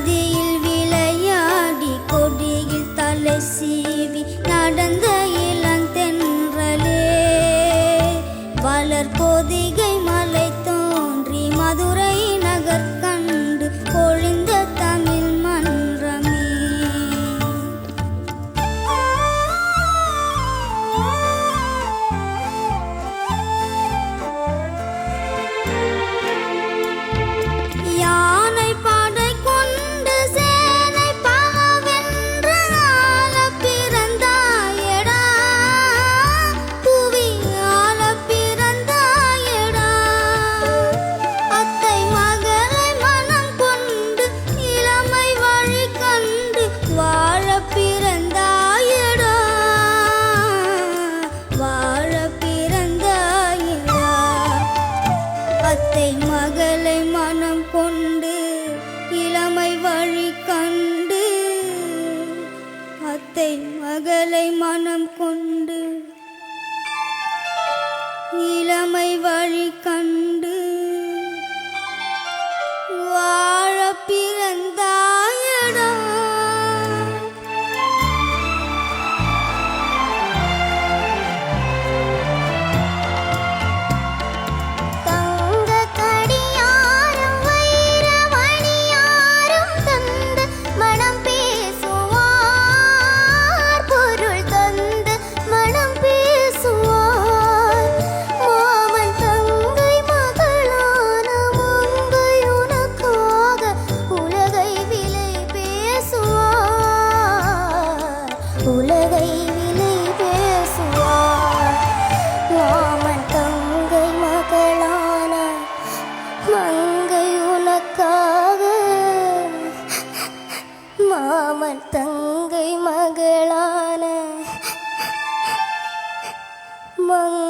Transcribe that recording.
நதியில் விளையாடி கொடியில் தலை சீவி நடந்த இளந்தென்றலே வளர் பொதிகை மலை தோன்றி மதுரை நகர் கண்டு பொழிந்த மகளை மனம் கொண்டு மாமன் தங்கை மகளான மங்க